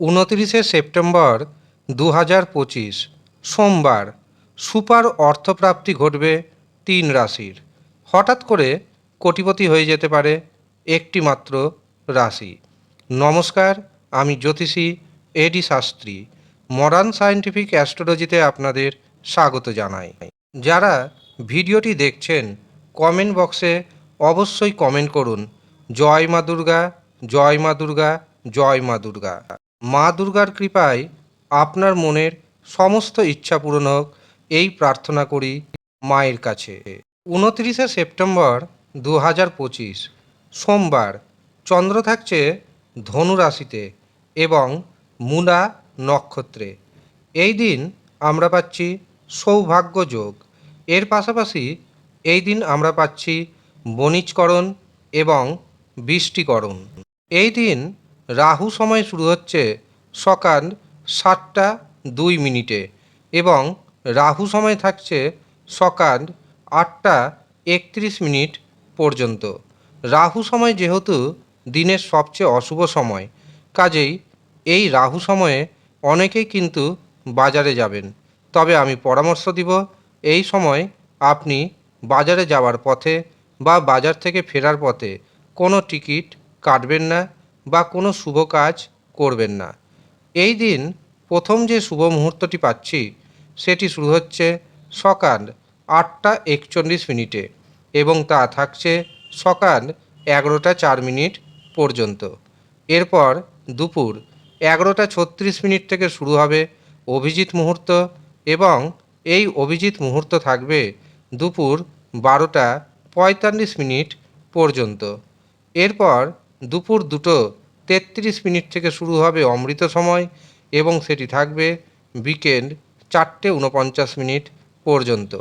উনতিরিশে September দু হাজার পঁচিশ, সোমবার। সুপার অর্থপ্রাপ্তি ঘটবে তিন রাশির। হঠাৎ করে কোটিপতি হয়ে যেতে পারে একটি মাত্র রাশি। নমস্কার, আমি জ্যোতিষী এডি শাস্ত্রী, মডার্ন সায়েন্টিফিক অ্যাস্ট্রোলজিতে আপনাদের স্বাগত জানাই। যারা ভিডিওটি দেখছেন, কমেন্ট বক্সে অবশ্যই কমেন্ট করুন। জয় মা দুর্গা, জয় মা দুর্গা, জয় মা দুর্গা। মা দুর্গার কৃপায় আপনার মনের সমস্ত ইচ্ছা পূরণ হোক, এই প্রার্থনা করি মায়ের কাছে। উনত্রিশে সেপ্টেম্বর দু হাজার পঁচিশ, সোমবার, চন্দ্র থাকছে ধনু রাশিতে এবং মূলা নক্ষত্রে। এই দিন আমরা পাচ্ছি সৌভাগ্য যোগ। এর পাশাপাশি এই দিন আমরা পাচ্ছি বণিজকরণ এবং বৃষ্টিকরণ। এই দিন রাহু সময় শুরু হচ্ছে সকাল সাতটা দুই মিনিটে এবং রাহু সময় থাকছে সকাল আটটা একত্রিশ মিনিট পর্যন্ত। রাহু সময় যেহেতু দিনের সবচেয়ে অশুভ সময়, কাজেই এই রাহু সময়ে অনেকেই কিন্তু বাজারে যাবেন। তবে আমি পরামর্শ দিব, এই সময় আপনি বাজারে যাওয়ার পথে বা বাজার থেকে ফেরার পথে কোনো টিকিট কাটবেন না। বা কোনো শুভ কাজ করবেন না। এই দিন প্রথম যে শুভ মুহূর্তটি পাচ্ছি, সেটি শুরু হচ্ছে সকাল আটটা একচল্লিশ মিনিটে এবং তা থাকছে সকাল এগারোটা চার মিনিট পর্যন্ত। এরপর দুপুর এগারোটা ছত্রিশ মিনিট থেকে শুরু হবে অভিজিৎ মুহূর্ত এবং এই অভিজিৎ মুহূর্ত থাকবে দুপুর বারোটা পঁয়তাল্লিশ মিনিট পর্যন্ত। এরপর দুপুর দুটো তেত্রিশ মিনিট থেকে শুরু হবে অমৃত সময় এবং সেটি থাকবে বিকেল চারটে উনপঞ্চাশ মিনিট পর্যন্ত।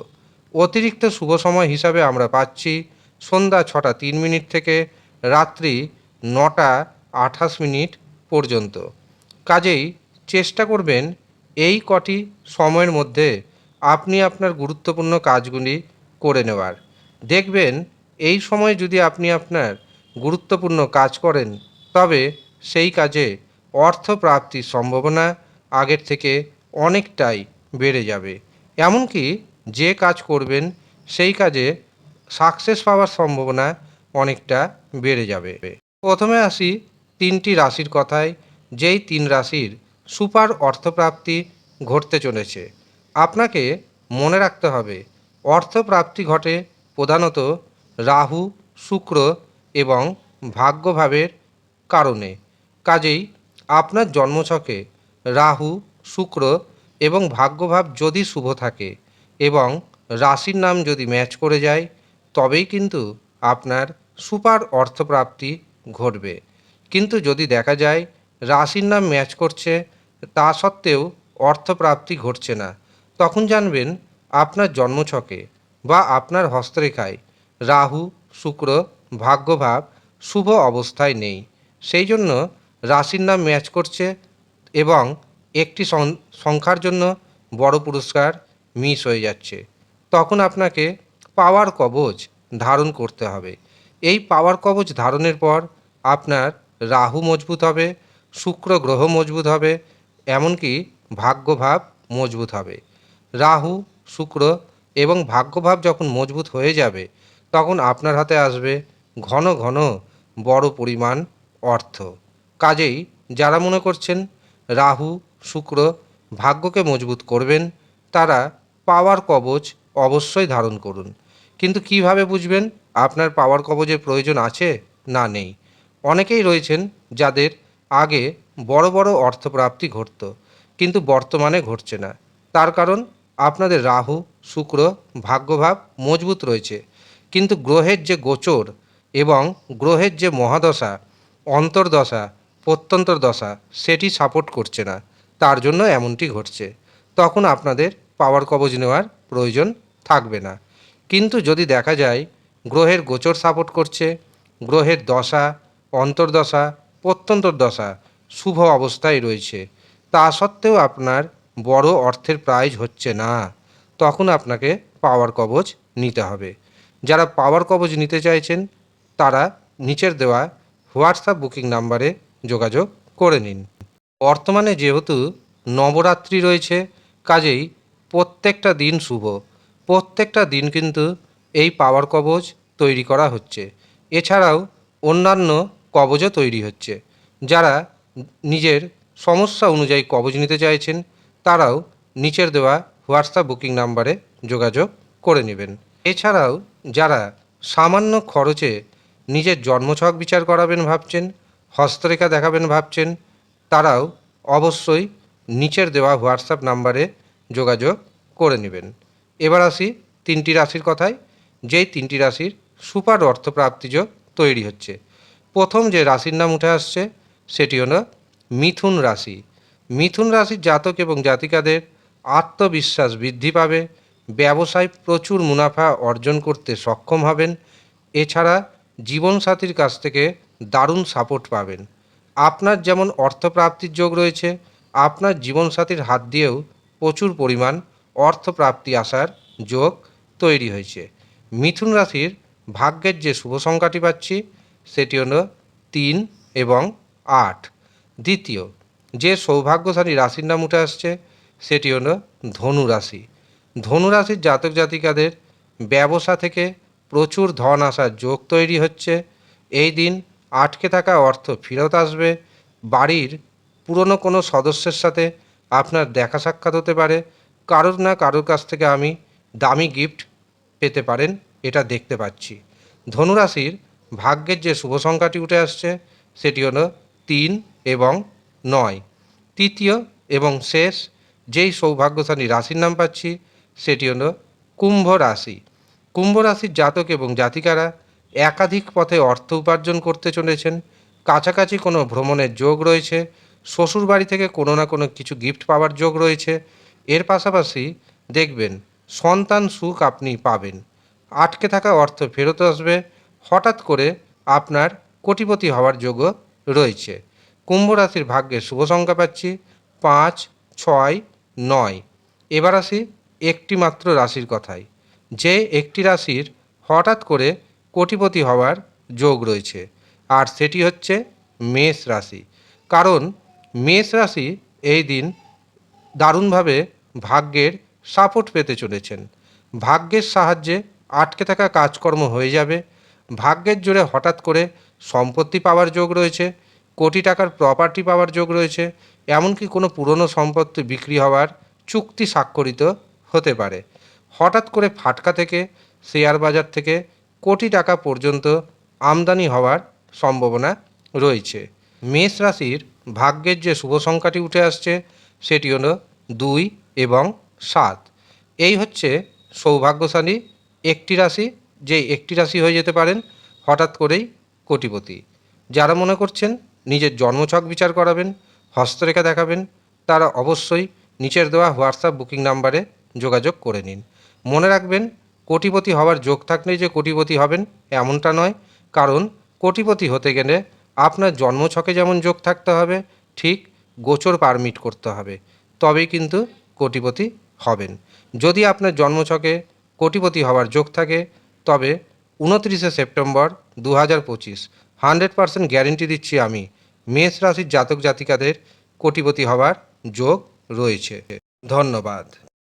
অতিরিক্ত শুভ সময় হিসাবে আমরা পাচ্ছি সন্ধ্যা ছটা তিন মিনিট থেকে রাত্রি নটা আঠাশ মিনিট পর্যন্ত। কাজেই চেষ্টা করবেন এই কটি সময়ের মধ্যে আপনি আপনার গুরুত্বপূর্ণ কাজগুলি করে নেওয়ার। দেখবেন এই সময় যদি আপনি আপনার গুরুত্বপূর্ণ কাজ করেন তবে সেই কাজে অর্থ প্রাপ্তির সম্ভাবনা আগের থেকে অনেকটাই বেড়ে যাবে। এমনকি যে কাজ করবেন, সেই কাজে সাকসেস পাওয়ার সম্ভাবনা অনেকটা বেড়ে যাবে। প্রথমে আসি তিনটি রাশির কথায়, যেই তিন রাশির সুপার অর্থপ্রাপ্তি ঘটতে চলেছে। আপনাকে মনে রাখতে হবে, অর্থপ্রাপ্তি ঘটে প্রধানত রাহু, শুক্র এবং ভাগ্যভাবের কারণে। কাজেই আপনার জন্মছকে রাহু, শুক্র এবং ভাগ্যভাব যদি শুভ থাকে এবং রাশির নাম যদি ম্যাচ করে যায়, তবেই কিন্তু আপনার সুপার অর্থপ্রাপ্তি ঘটবে। কিন্তু যদি দেখা যায় রাশির নাম ম্যাচ করছে, তা সত্ত্বেও অর্থপ্রাপ্তি ঘটছে না, তখন জানবেন আপনার জন্মছকে বা আপনার হস্তরেখায় রাহু, শুক্র, ভাগ্যভাব শুভ অবস্থায় নেই। সেই জন্য রাশির নাম ম্যাচ করছে এবং একটি সংখ্যার জন্য বড় পুরস্কার মিস হয়ে যাচ্ছে। তখন আপনাকে পাওয়ার কবচ ধারণ করতে হবে। এই পাওয়ার কবচ ধারণের পর আপনার রাহু মজবুত হবে, শুক্র গ্রহ মজবুত হবে, এমনকি ভাগ্যভাব মজবুত হবে। রাহু, শুক্র এবং ভাগ্যভাব যখন মজবুত হয়ে যাবে, তখন আপনার হাতে আসবে ঘন ঘন বড় পরিমাণ অর্থ। কাজেই যারা মনে করছেন রাহু, শুক্র ভাগ্যকে মজবুত করবেন, তারা পাওয়ার কবচ অবশ্যই ধারণ করুন। কিন্তু কীভাবে বুঝবেন আপনার পাওয়ার কবচের প্রয়োজন আছে না নেই? অনেকেই রয়েছেন যাদের আগে বড় বড় অর্থপ্রাপ্তি ঘটতো, কিন্তু বর্তমানে ঘটছে না। তার কারণ আপনাদের রাহু, শুক্র ভাগ্যভাব মজবুত রয়েছে। কিন্তু গ্রহের যে গোচর এবং গ্রহের যে মহাদশা অন্তর্দশা প্রত্যন্তর দশা সেটি সাপোর্ট করছে না। তার জন্য এমনটি ঘটছে। তখন আপনাদের পাওয়ার কবজ নেওয়ার প্রয়োজন থাকবে না। কিন্তু যদি দেখা যায়, গ্রহের গোচর সাপোর্ট করছে, গ্রহের দশা, অন্তর্দশা প্রত্যন্তর দশা শুভ অবস্থায় রয়েছে, তা সত্ত্বেও আপনার বড় অর্থের প্রাইজ হচ্ছে না। তখন আপনাকে পাওয়ার কবজ নিতে হবে। যারা পাওয়ার কবজ নিতে চাইছেন, তারা নিচের দেওয়া হোয়াটসঅ্যাপ বুকিং নাম্বারে যোগাযোগ করে নিন। বর্তমানে যেহেতু নবরাত্রি রয়েছে, কাজেই প্রত্যেকটা দিন শুভ। প্রত্যেকটা দিন কিন্তু এই পাওয়ার কবচ তৈরি করা হচ্ছে। এছাড়াও অন্যান্য কবচও তৈরি হচ্ছে। যারা নিজের সমস্যা অনুযায়ী কবচ নিতে চাইছেন, তারাও নিচের দেওয়া হোয়াটসঅ্যাপ বুকিং নাম্বারে যোগাযোগ করে নেবেন। এছাড়াও যারা সামান্য খরচে নিজের জন্মছক বিচার করাবেন ভাবছেন, হস্তরেখা দেখাবেন ভাবছেন, তারাও অবশ্যই নিচের দেওয়া হোয়াটসঅ্যাপ নাম্বারে যোগাযোগ করে নেবেন। এবার আসি তিনটি রাশির কথায়, যেই তিনটি রাশির সুপার অর্থপ্রাপ্তিযোগ তৈরি হচ্ছে। প্রথম যে রাশির নাম উঠে আসছে, সেটি হলো মিথুন রাশি। মিথুন রাশির জাতক এবং জাতিকাদের আত্মবিশ্বাস বৃদ্ধি পাবে, ব্যবসায় প্রচুর মুনাফা অর্জন করতে সক্ষম হবেন। এছাড়া জীবনসাথীর কাছ থেকে দারুণ সাপোর্ট পাবেন। আপনার যেমন অর্থপ্রাপ্তির যোগ রয়েছে, আপনার জীবনসাথীর হাত দিয়েও প্রচুর পরিমাণ অর্থপ্রাপ্তি আসার যোগ তৈরি হয়েছে। মিথুন রাশির ভাগ্যের যে শুভ সংখ্যাটি পাচ্ছি, সেটি হল তিন এবং আট। দ্বিতীয়, যে সৌভাগ্যশালী রাশির নাম উঠে আসছে, সেটি হল ধনু রাশি। ধনু রাশির জাতক জাতিকাদের ব্যবসা থেকে প্রচুর ধন আসার যোগ তৈরি হচ্ছে। এই দিন আটকে থাকা অর্থ ফেরত আসবে। বাড়ির পুরনো কোনো সদস্যের সাথে আপনার দেখা সাক্ষাৎ হতে পারে। কারোর না কারোর কাছ থেকে আমি দামি গিফট পেতে পারেন, এটা দেখতে পাচ্ছি। ধনুরাশির ভাগ্যের যে শুভ সংখ্যাটি উঠে আসছে, সেটি হলো তিন এবং নয়। তৃতীয় এবং শেষ যেই সৌভাগ্যশালী রাশির নাম পাচ্ছি, সেটি হলো কুম্ভ রাশি। কুম্ভ রাশির জাতক এবং জাতিকারা একাধিক পথে অর্থ উপার্জন করতে চলেছেন। কাছাকাছি কোনো ভ্রমণের যোগ রয়েছে। শ্বশুর বাড়ি থেকে কোনো না কোনো কিছু গিফট পাওয়ার যোগ রয়েছে। এর পাশাপাশি দেখবেন, সন্তান সুখ আপনি পাবেন। আটকে থাকা অর্থ ফেরত আসবে। হঠাৎ করে আপনার কোটিপতি হওয়ার যোগও রয়েছে। কুম্ভ রাশির ভাগ্যে শুভ সংখ্যা পাচ্ছি পাঁচ, ছয়, নয়। এবার আসি একটি মাত্র রাশির কথায়। যে একটি রাশির হঠাৎ করে কোটিপতি হওয়ার যোগ রয়েছে, আর সেটি হচ্ছে মেষ রাশি। কারণ মেষ রাশি এই দিন দারুণভাবে ভাগ্যের সাপোর্ট পেতে চলেছেন। ভাগ্যের সাহায্যে আটকে থাকা কাজকর্ম হয়ে যাবে। ভাগ্যের জোরে হঠাৎ করে সম্পত্তি পাওয়ার যোগ রয়েছে, কোটি টাকার প্রপার্টি পাওয়ার যোগ রয়েছে, এমনকি কোনো পুরনো সম্পত্তি বিক্রি হওয়ার চুক্তি স্বাক্ষরিত হতে পারে। হঠাৎ করে ফাটকা থেকে, শেয়ার বাজার থেকে কোটি টাকা পর্যন্ত আমদানি হওয়ার সম্ভাবনা রয়েছে। মেষ রাশির ভাগ্যের যে শুভ সংখ্যাটি উঠে আসছে, সেটি হলো দুই এবং সাত। এই হচ্ছে সৌভাগ্যশালী একটি রাশি, যে একটি রাশি হয়ে যেতে পারেন হঠাৎ করেই কোটিপতি। যারা মনে করছেন নিজের জন্মছক বিচার করাবেন, হস্তরেখা দেখাবেন, তারা অবশ্যই নিচের দেওয়া হোয়াটসঅ্যাপ বুকিং নাম্বারে যোগাযোগ করে নিন। মনে রাখবেন, কোটিপতি হওয়ার যোগ থাকলেই যে কোটিপতি হবেন এমনটা নয়। কারণ, কোটিপতি হতে গেলে আপনার জন্মছকে যেমন যোগ থাকতে হবে, ঠিক গোচর পারমিট করতে হবে। তবেই কিন্তু কোটিপতি হবেন। যদি আপনার জন্মছকে কোটিপতি হওয়ার যোগ থাকে, তবে উনত্রিশে সেপ্টেম্বর দু হাজার পঁচিশ, হান্ড্রেড পার্সেন্ট গ্যারেন্টি দিচ্ছি আমি, মেষ রাশির জাতক জাতিকাদের কোটিপতি হওয়ার যোগ রয়েছে। ধন্যবাদ।